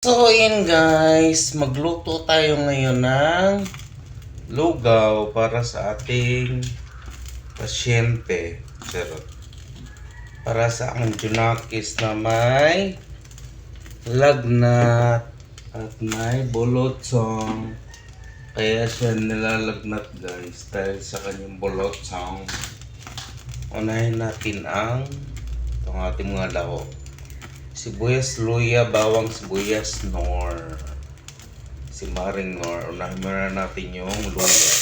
So, yun guys, magluto tayo ngayon ng lugaw para sa ating pasyente. Charot. Para sa aking junakis na may lagnat at may bolotsong. Kaya siya nilalagnat guys dahil sa kanyang bolotsong. Unahin natin ang itong ating mga lahok sibuyas, luya, bawang sibuyas, nor. Si Maring Nor. Unahin muna natin yung luya.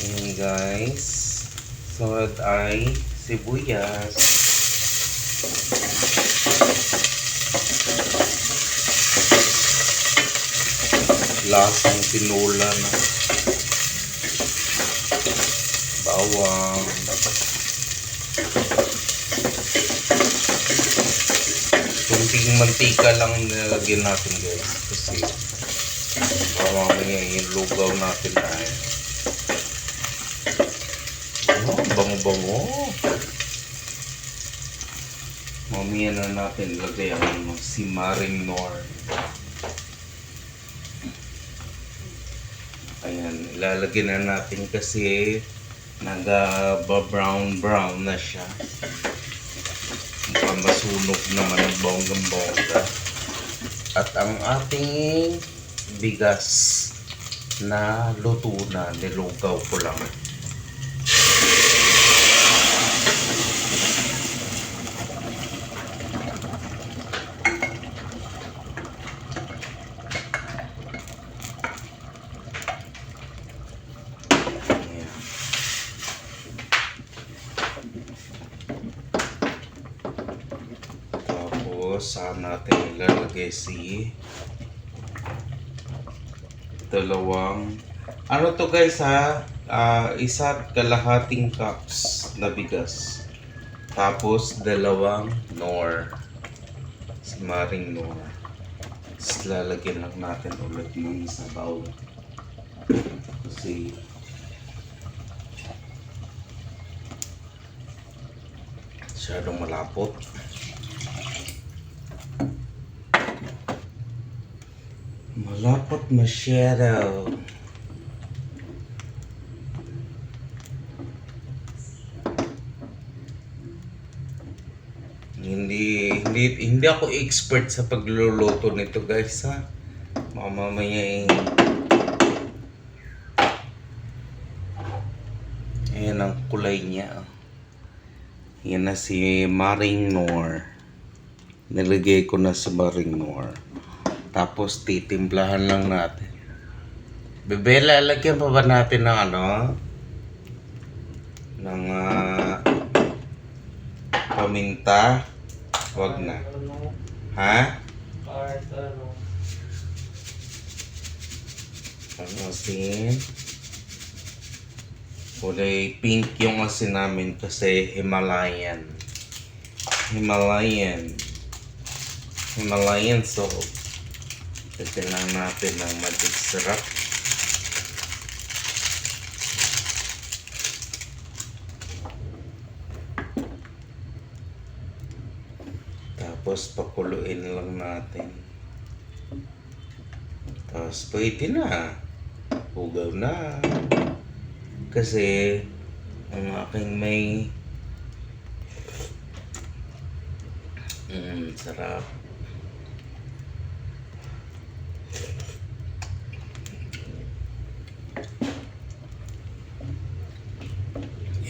Ayan guys. Sunod ay sibuyas. Lasang tinula na bawang. Kunting mantika lang nilagyan natin guys. Kasi mamaya yung lugaw natin ay oh, bango bango mamaya na natin lagay ang si Maring Ayan, ilalagyan na natin kasi naga-brown brown na siya. Mukhang masunog naman ang bonggang bongga. At ang ating bigas na luto na, nilugaw ko lang. Ayan. Tapos, saan natin ilalagay si dalawang ano to guys ha? Ah, isa at kalahating cups na bigas. Tapos dalawang nor maring nor Tapos lalagyan lang natin ulit ng sabaw kasi masyadong malapot malapot masyado hindi hindi hindi ako expert sa pagluluto nito guys ha mamamaya eh. ayan ang kulay niya oh. yan na si Maring Nor nilagay ko na si Maring Nor tapos titimplahan lang natin Bebe, lalagyan pa ba natin ng ano? Ng ah, paminta? Wag na. Ha? Ang asin. Kulay pink yung asin namin kasi Himalayan. Himalayan. Himalayan salt. Kasi lang natin ng magic syrup. Tapos pakuluin lang natin. Tapos pwede na. Ugaw na. Kasi ang aking may Mm, sarap.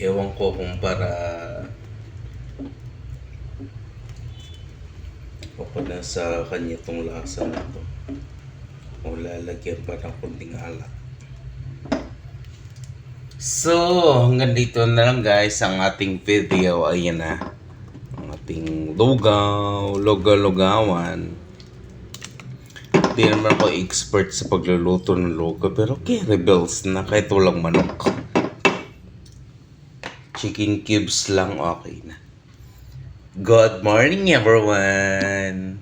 Ewan ko kung para na sa kanya itong lasa na to. O lalagyan pa ng kunting alat. So hanggang dito na lang guys ang ating video. Ayan na. Ang ating lugaw lugaw-lugawan. Hindi naman ako expert sa pagluluto ng lugaw pero okay rebels na kahit walang manok chicken cubes lang okay na Good morning, everyone.